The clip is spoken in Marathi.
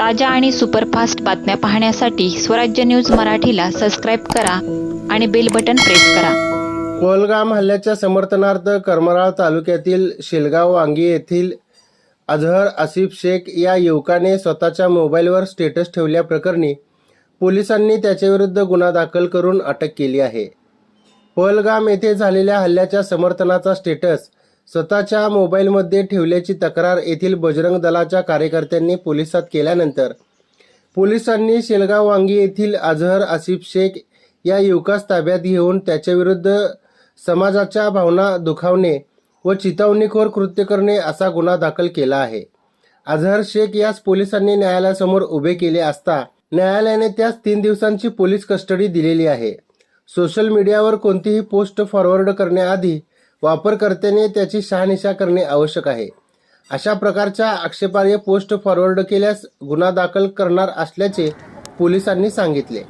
ताज्या आणि सुपरफास्ट बातम्या पाहण्यासाठी स्वराज्य न्यूज मराठीला सबस्क्राईब करा आणि बेल बटन प्रेस करा. कोलगाम हल्ल्याच्या समर्थनार्थ करमराळ तालुक्यातील शेलगाव वांगी येथील अझहर आसिफ शेख या युवकाने स्वतःच्या मोबाईलवर स्टेटस ठेवल्याप्रकरणी पोलिसांनी त्याच्याविरुद्ध गुन्हा दाखल करून अटक केली आहे. पहलगाम येथे झालेल्या हल्ल्याच्या समर्थनाचा स्टेटस स्वतःच्या मोबाईलमध्ये ठेवल्याची तक्रार येथील बजरंग दलाच्या कार्यकर्त्यांनी पोलिसात केल्यानंतर. पोलिसांनी शेलगाव वांगी येथील अझहर आसिफ शेख या युवकास ताब्यात घेऊन त्याच्याविरुद्ध समाजाच्या भावना दुखावणे व चितावणीखोर कृत्य करणे असा गुन्हा दाखल केला आहे. अझहर शेख यास पोलिसांनी न्यायालयासमोर उभे केले असता न्यायालयाने त्यास तीन दिवसांची पोलीस कस्टडी दिलेली आहे. सोशल मीडियावर कोणतीही पोस्ट फॉरवर्ड करण्याआधी वापरकर्त्याने त्याची शहानिशा करणे आवश्यक आहे. अशा प्रकारच्या आक्षेपार्ह पोस्ट फॉरवर्ड केल्यास गुन्हा दाखल करणार असल्याचे पोलिसांनी सांगितले.